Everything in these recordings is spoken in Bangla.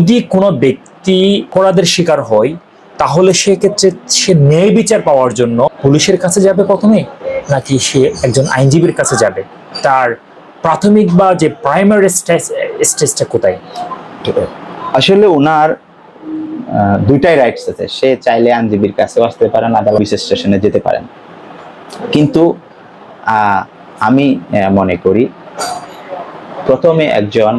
যদি কোনো ব্যক্তি অপরাধের শিকার হয়, তাহলে সেক্ষেত্রে সে ন্যায় বিচার পাওয়ার জন্য পুলিশের কাছে যাবে প্রথমে, নাকি সে একজন আইনজীবীর কাছে যাবে? তার প্রাথমিক বা যে প্রাইমারি স্টেজ স্টেজটা কোথায়? আসলে ওনার দুইটাই রাইটস আছে। সে চাইলে আইনজীবীর কাছেও আসতে পারেন, আদালত বিশেষ স্টেশনে যেতে পারেন। কিন্তু আমি মনে করি, প্রথমে একজন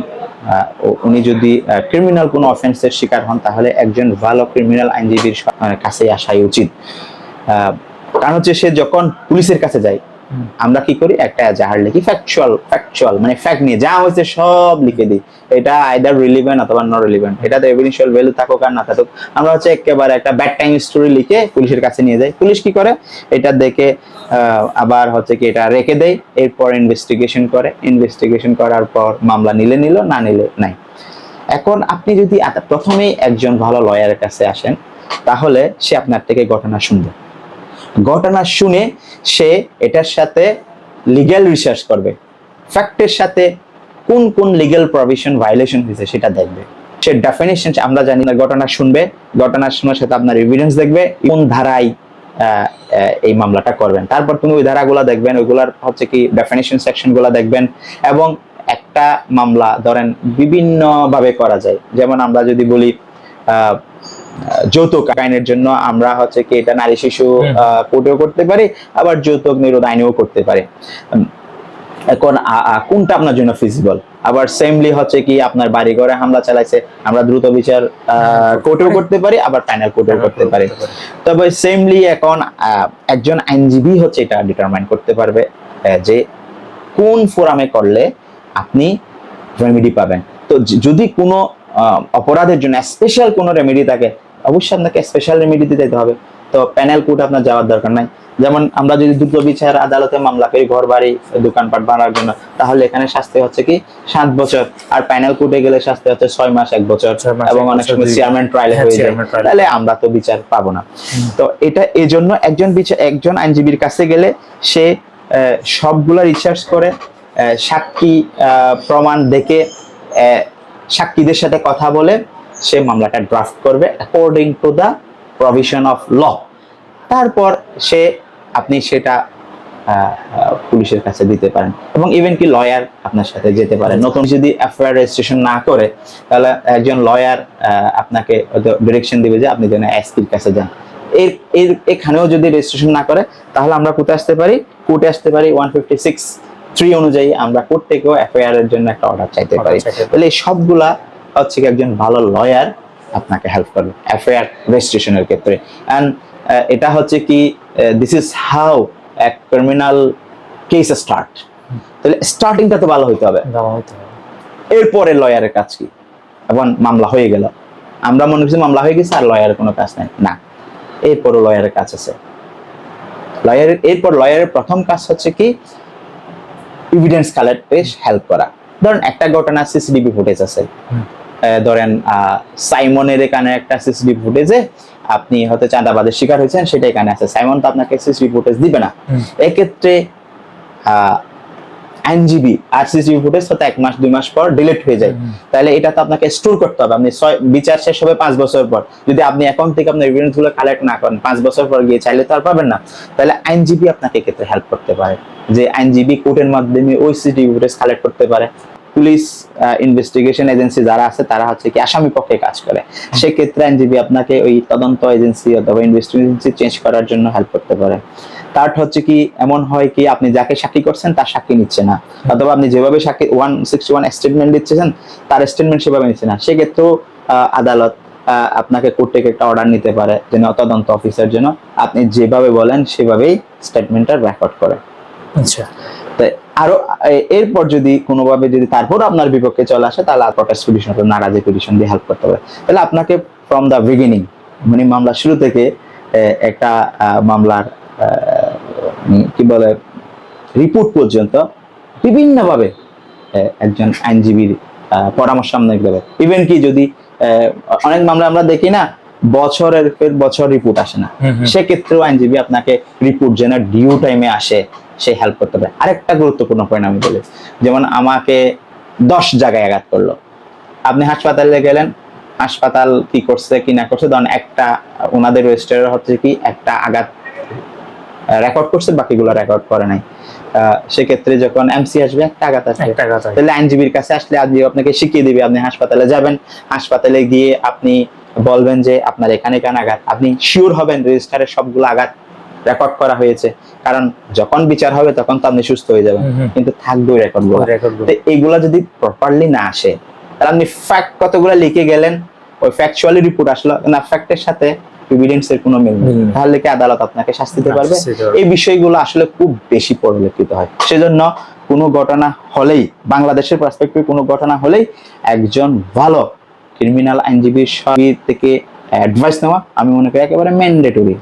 উনি যদি ক্রিমিনাল কোনো অফেন্সের শিকার হন, তাহলে একজন ভালো ক্রিমিনাল আইনজীবীর কাছে আসাই উচিত কারণ হচ্ছে সে যখন পুলিশের কাছে যায়। আমরা কি করি? একটা জাহার লিখি ফ্যাকচুয়াল ফ্যাকচুয়াল মানে ফ্যাক্ট নিয়ে যা হয়েছে সব লিখে দিই। এটা আইদার রিলিভেন্ট অথবা নট রিলিভেন্ট এটাতে এভিডেন্সিয়াল ভ্যালু থাকুক আর না থাকুক। আমরা হচ্ছে একেবারে একটা ব্যাড টাইম স্টোরি লিখে পুলিশের কাছে নিয়ে যাই। পুলিশ কি করে? এটা দেখে আবার হচ্ছে কি এটা রেখে দেয়। এরপর ইনভেস্টিগেশন করে। ইনভেস্টিগেশন করার পর মামলা নিলে নিল, না নিলে নাই। এখন আপনি যদি প্রথমেই একজন ভালো লয়ারের কাছে আসেন, তাহলে সে আপনার থেকে ঘটনা শুনবে। ঘটনা শুনে সে এটার সাথে লিগ্যাল রিসার্চ করবে। ফ্যাক্টের সাথে কোন কোন লিগ্যাল প্রভিশন ভায়োলেশন হয়েছে সেটা দেখবে। সে ডেফিনেশন আমরা জানি না, ঘটনা শুনবে, ঘটনা শোনার সাথে আপনার এভিডেন্স দেখবে, কোন ধারায় এই মামলাটা করবেন। তারপর তুমি ওই ধারাগুলো দেখবেন, ওইগুলার হচ্ছে কি ডেফিনেশন সেকশনগুলা দেখবেন এবং একটা মামলা ধরেন বিভিন্নভাবে করা যায়। যেমন আমরা যদি বলি যৌতুক আইনের জন্য আমরা হচ্ছে কি এটা নারী শিশু। কোর্টেও করতে পারি আবার যৌতুক নিরোধ আইনেও করতে পারি। এখন কোনটা আপনার জন্য ফিজিবল আবার সেমলি হচ্ছে কি আপনার বাড়ি ঘরে হামলা চালাইছে আমরা দ্রুত বিচার কোর্টেও করতে পারি আবার প্যানেল কোর্টেও করতে পারি। তবে সেমলি এখন একজন আইনজীবী হচ্ছে এটা ডিটারমাইন করতে পারবে যে কোন ফোরামে করলে আপনি রেমেডি পাবেন। তো যদি কোনো অপরাধের জন্য স্পেশাল কোনো রেমেডি থাকে অবশ্যই আপনাকে স্পেশাল রেমেডি দিতে হবে। তো প্যানেল কোর্ট আপনার যাওয়ার দরকার নাই। যেমন আমরা যদি দ্রুত বিচার আদালতে মামলা করি ঘর বাড়ি দোকানপাট বানার জন্য তাহলে এখানে শাস্তি হচ্ছে কি? সাত বছর। আর প্যানেল কোর্টে গেলে শাস্তি হচ্ছে ছয় মাস এক বছর। এবং অনেক সময় চেয়ারম্যান ট্রায়াল হ্যাঁ, যায়। তাহলে আমরা তো বিচার পাবো না। তো এটা এই জন্য একজন বিচার একজন আইনজীবীর কাছে গেলে সে সবগুলা রিসার্চ করে আহ, সাক্ষী আহ, প্রমাণ দেখে সাক্ষীদের সাথে কথা বলে সে মামলাটা ড্রাফট করবে according to the provision of law তারপর সে, আপনি সেটা পুলিশের কাছে দিতে পারেন এবং ইভেন কি লয়ার আপনার সাথে যেতে পারে। নতুন যদি এফআইআর রেজিস্ট্রেশন না করে, তাহলে একজন লয়ার আপনাকে ডিরেকশন দিবে যে আপনি যেন এসপির কাছে যান। এর এর, এখানেও যদি রেজিস্ট্রেশন না করে, তাহলে আমরা কোথায় আসতে পারি? কোর্টে আসতে পারি ওয়ান ফিফটি সিক্স থ্রি অনুযায়ী আমরা কোর্ট থেকেও এফআইআর এর জন্য একটা অর্ডার চাইতে পারি। তাহলে এই সবগুলা হচ্ছে কি একজন ভালো লয়ার আপনাকে হেল্প করবে এফআইআর রেজিস্ট্রেশনের ক্ষেত্রে। অ্যান্ড এটা হচ্ছে কি দিস ইজ হাউ এক ক্রিমিনাল কেস স্টার্ট তাহলে স্টার্টিংটা তো ভালো হইতে হবে। এরপরে লয়ারের কাজ কি? এবং মামলা হয়ে গেল। আমরা মনে করছি মামলা হয়ে গেছে আর লয়ারের কোনো কাজ নাই। না এরপরও লয়ারের কাজ আছে। লয়ারের এরপর লয়ারের প্রথম কাজ হচ্ছে কি এভিডেন্স কালেক্ট করে হেল্প করা। ধরেন একটা ঘটনা সিসিটিভি ফুটেজ আছে। ধরেন সাইমনের এখানে একটা সিসিটিভি ফুটেজে আপনি হয়তো চাঁদাবাদের শিকার হয়েছেন সেটা এখানে আছে। সাইমন তো আপনাকে সিসিটিভি ফুটেজ দিবে না। এক্ষেত্রে আহ, আইনজীবী আর সিসিটিভি ফুটেজ হয়তো এক মাস দুই মাস পর ডিলিট হয়ে যায়। তাহলে এটা তো আপনাকে স্টোর করতে হবে। আপনি বিচার শেষ হবে পাঁচ বছর পর। যদি আপনি অ্যাকাউন্ট থেকে আপনার এভিডেন্সগুলো কালেক্ট না করেন পাঁচ বছর পর গিয়ে চাইলে তো আর পাবেন না। তাহলে আইনজীবী আপনাকে এক্ষেত্রে হেল্প করতে পারে। যে আইনজীবী কোর্টের মাধ্যমে ওই সিসিটিভি ফুটেজ কালেক্ট করতে পারে। পুলিশ ইনভেস্টিগেশন এজেন্সি যারা আছে তারা হচ্ছে কি আসামি পক্ষে কাজ করে। সেক্ষেত্রে আইনজীবী আপনাকে ওই তদন্ত এজেন্সি অথবা ইনভেস্টিগেশন এজেন্সি চেঞ্জ করার জন্য হেল্প করতে পারে। তার হচ্ছে কি এমন হয় কি আপনি যাকে সাক্ষী করছেন তার সাক্ষী নিচ্ছে না। অথবা আপনি যেভাবে সাক্ষী ওয়ান সিক্সটি ওয়ান স্টেটমেন্ট দিচ্ছেন তার স্টেটমেন্ট সেভাবে নিচ্ছে না। সেক্ষেত্রেও আদালত আপনাকে কোর্ট থেকে একটা অর্ডার নিতে পারে যেন তদন্ত অফিসার জন্য আপনি যেভাবে বলেন সেভাবেই স্টেটমেন্টটা রেকর্ড করে। আচ্ছা। তো আরও এরপর যদি কোনোভাবে যদি তারপর আপনার বিপক্ষে চলে আসে তাহলে আর প্রটেস্ট পিটিশন নারাজি পিটিশন দিয়ে হেল্প করতে হবে। তাহলে আপনাকে ফ্রম দ্য বিগিনিং মানে মামলা শুরু থেকে একটা আহ, মামলার কি বলে রিপোর্ট পর্যন্ত বিভিন্নভাবে একজন আইনজীবীর পরামর্শ আপনাকে দেবে ইভেন কি যদি অনেক মামলা আমরা দেখি না বছরের পর বছর রিপোর্ট আসে না। সেক্ষেত্রেও আইনজীবী আপনাকে রিপোর্ট যেন ডিউ টাইমে আসে সে হেল্প করতে পারে। আরেকটা গুরুত্বপূর্ণ পয়েন্ট আমি বলি যেমন আমাকে দশ জায়গায় আঘাত করল। আপনি হাসপাতালে গেলেন হাসপাতাল কি করছে কি না করছে ধরেন একটা ওনাদের রেজিস্টার হচ্ছে কি একটা আঘাত রেকর্ড করছে বাকিগুলো রেকর্ড করে নাই। সেক্ষেত্রে যখন এমসি আসবে একটা আঘাত আসবে। তাহলে আইনজীবীর কাছে আসলে আজকে আপনাকে শিখিয়ে দিবে আপনি হাসপাতালে যাবেন। হাসপাতালে গিয়ে আপনি বলবেন যে আপনার এখানে কেন আঘাত? আপনি শিওর হবেন রেজিস্টারের সবগুলো আঘাত রেকর্ড করা হয়েছে। কারণ যখন বিচার হবে তখন তো আপনি সুস্থ হয়ে যাবেন। কিন্তু থাকবে রেকর্ড তো এইগুলা যদি প্রপারলি না আসে তাহলে আপনি ফ্যাক্ট কতগুলো লিখে গেলেন ওই ফ্যাকচুয়ালি রিপোর্ট আসলো। না ফ্যাক্টের সাথে এভিডেন্স এর কোনো মিল নেই। তাহলে কি আদালত আপনাকে শাস্তি দিতে পারবে। এই বিষয়গুলো আসলে খুব বেশি পরিলক্ষিত হয়। সেজন্য কোনো ঘটনা হলেই বাংলাদেশের পার্সপেক্টিভে কোনো ঘটনা হলেই একজন ভালো ক্রিমিনাল আইনজীবীর থেকে অ্যাডভাইস নেওয়া আমি মনে করি একেবারে ম্যান্ডেটরি